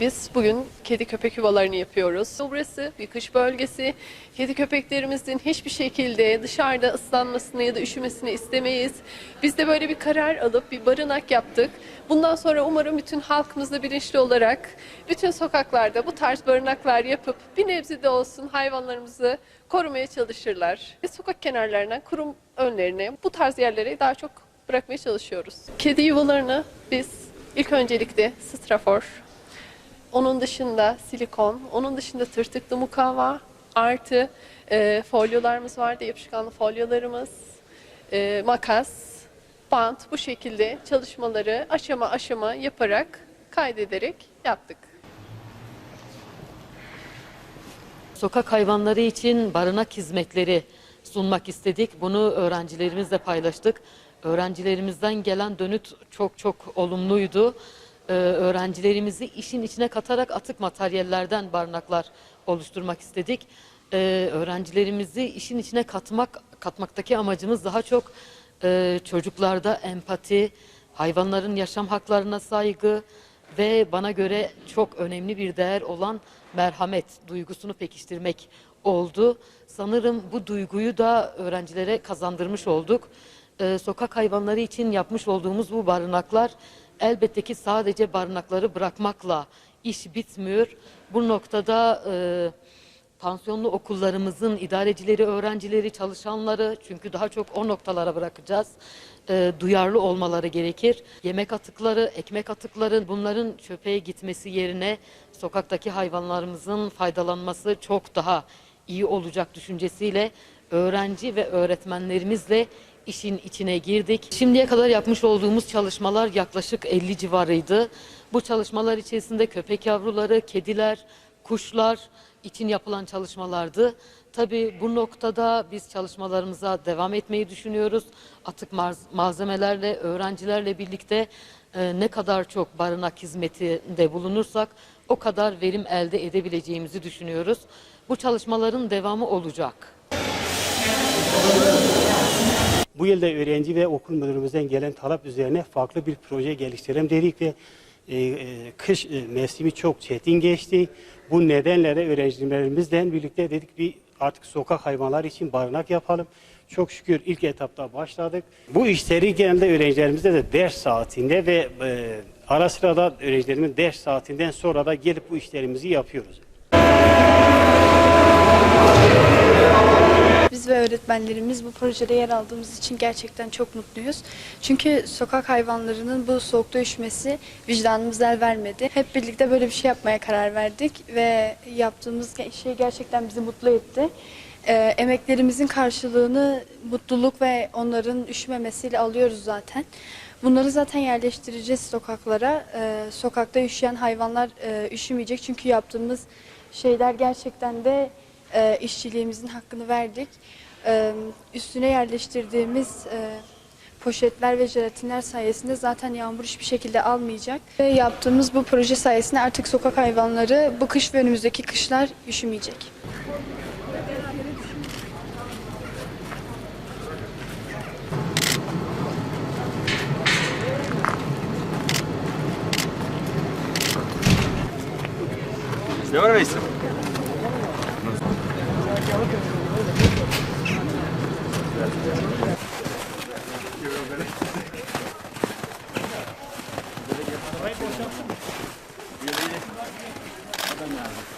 Biz bugün kedi köpek yuvalarını yapıyoruz. Burası bir kış bölgesi. Kedi köpeklerimizin hiçbir şekilde dışarıda ıslanmasını ya da üşümesini istemeyiz. Biz de böyle bir karar alıp bir barınak yaptık. Bundan sonra umarım bütün halkımız da bilinçli olarak bütün sokaklarda bu tarz barınaklar yapıp bir nebze de olsun hayvanlarımızı korumaya çalışırlar. Ve sokak kenarlarına, kurum önlerine bu tarz yerlere daha çok bırakmaya çalışıyoruz. Kedi yuvalarını biz ilk öncelikle strafor, onun dışında silikon, onun dışında tırtıklı mukavva artı e, folyolarımız vardı, yapışkanlı folyolarımız, e, makas, bant bu şekilde çalışmaları aşama aşama yaparak kaydederek yaptık. Sokak hayvanları için barınak hizmetleri sunmak istedik. Bunu öğrencilerimizle paylaştık. Öğrencilerimizden gelen dönüt çok çok olumluydu. Ee, öğrencilerimizi işin içine katarak atık materyallerden barınaklar oluşturmak istedik. Ee, öğrencilerimizi işin içine katmak katmaktaki amacımız daha çok e, çocuklarda empati, hayvanların yaşam haklarına saygı ve bana göre çok önemli bir değer olan merhamet duygusunu pekiştirmek oldu. Sanırım bu duyguyu da öğrencilere kazandırmış olduk. Ee, sokak hayvanları için yapmış olduğumuz bu barınaklar elbette ki sadece barınakları bırakmakla iş bitmiyor. Bu noktada e, pansiyonlu okullarımızın idarecileri, öğrencileri, çalışanları çünkü daha çok o noktalara bırakacağız. e, duyarlı olmaları gerekir. Yemek atıkları, ekmek atıkları bunların çöpe gitmesi yerine sokaktaki hayvanlarımızın faydalanması çok daha iyi olacak düşüncesiyle öğrenci ve öğretmenlerimizle işin içine girdik. Şimdiye kadar yapmış olduğumuz çalışmalar yaklaşık 50 civarıydı. Bu çalışmalar içerisinde köpek yavruları, kediler, kuşlar için yapılan çalışmalardı. Tabii bu noktada biz çalışmalarımıza devam etmeyi düşünüyoruz. Atık malzemelerle, öğrencilerle birlikte e, ne kadar çok barınak hizmetinde bulunursak o kadar verim elde edebileceğimizi düşünüyoruz. Bu çalışmaların devamı olacak. Bu yılda öğrenci ve okul müdürümüzden gelen talep üzerine farklı bir proje geliştirelim dedik ve e, e, kış e, mevsimi çok çetin geçti. Bu nedenle de öğrencilerimizle birlikte dedik bir artık sokak hayvanlar için barınak yapalım. Çok şükür ilk etapta başladık. Bu işleri genelde öğrencilerimizde de ders saatinde ve e, ara sıra da öğrencilerimin ders saatinden sonra da gelip bu işlerimizi yapıyoruz. Biz ve öğretmenlerimiz bu projede yer aldığımız için gerçekten çok mutluyuz. Çünkü sokak hayvanlarının bu soğukta üşümesi vicdanımız el vermedi. Hep birlikte böyle bir şey yapmaya karar verdik ve yaptığımız şey gerçekten bizi mutlu etti. Ee, emeklerimizin karşılığını mutluluk ve onların üşümemesiyle alıyoruz zaten. Bunları zaten yerleştireceğiz sokaklara. Ee, sokakta üşüyen hayvanlar e, üşümeyecek çünkü yaptığımız şeyler gerçekten de e, işçiliğimizin hakkını verdik. E, üstüne yerleştirdiğimiz e, poşetler ve jelatinler sayesinde zaten yağmur hiçbir şekilde almayacak. Ve yaptığımız bu proje sayesinde artık sokak hayvanları bu kış ve önümüzdeki kışlar üşümeyecek. Really? I don't know.